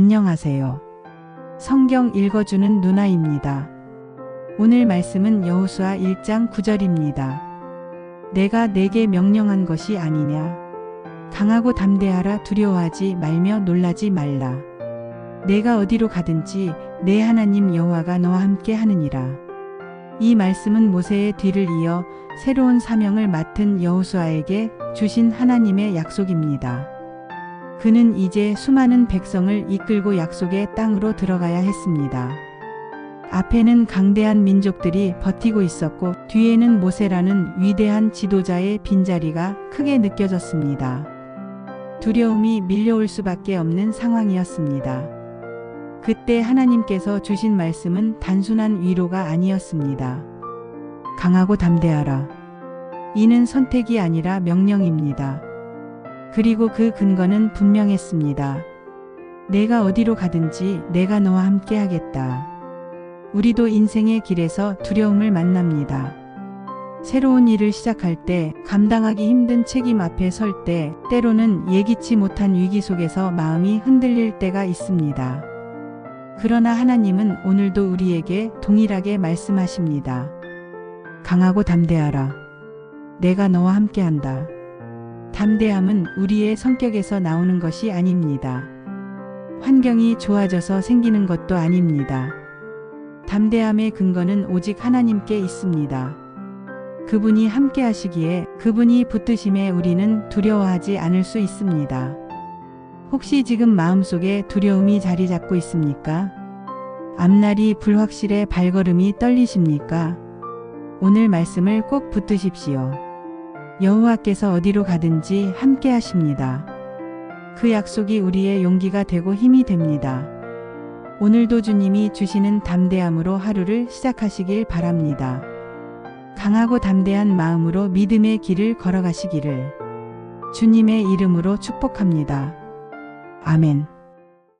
안녕하세요. 성경 읽어주는 누나입니다. 오늘 말씀은 여호수아 1장 9절입니다. 내가 내게 명령한 것이 아니냐. 강하고 담대하라 두려워하지 말며 놀라지 말라. 내가 어디로 가든지 내 하나님 여호와가 너와 함께 하느니라. 이 말씀은 모세의 뒤를 이어 새로운 사명을 맡은 여호수아에게 주신 하나님의 약속입니다. 그는 이제 수많은 백성을 이끌고 약속의 땅으로 들어가야 했습니다. 앞에는 강대한 민족들이 버티고 있었고 뒤에는 모세라는 위대한 지도자의 빈자리가 크게 느껴졌습니다. 두려움이 밀려올 수밖에 없는 상황이었습니다. 그때 하나님께서 주신 말씀은 단순한 위로가 아니었습니다. 강하고 담대하라. 이는 선택이 아니라 명령입니다. 그리고 그 근거는 분명했습니다. 내가 어디로 가든지 내가 너와 함께 하겠다. 우리도 인생의 길에서 두려움을 만납니다. 새로운 일을 시작할 때, 감당하기 힘든 책임 앞에 설 때, 때로는 예기치 못한 위기 속에서 마음이 흔들릴 때가 있습니다. 그러나 하나님은 오늘도 우리에게 동일하게 말씀하십니다. 강하고 담대하라. 내가 너와 함께 한다. 담대함은 우리의 성격에서 나오는 것이 아닙니다. 환경이 좋아져서 생기는 것도 아닙니다. 담대함의 근거는 오직 하나님께 있습니다. 그분이 함께 하시기에 그분이 붙드심에 우리는 두려워하지 않을 수 있습니다. 혹시 지금 마음속에 두려움이 자리 잡고 있습니까? 앞날이 불확실해 발걸음이 떨리십니까? 오늘 말씀을 꼭 붙드십시오. 여호와께서 어디로 가든지 함께 하십니다. 그 약속이 우리의 용기가 되고 힘이 됩니다. 오늘도 주님이 주시는 담대함으로 하루를 시작하시길 바랍니다. 강하고 담대한 마음으로 믿음의 길을 걸어가시기를 주님의 이름으로 축복합니다. 아멘.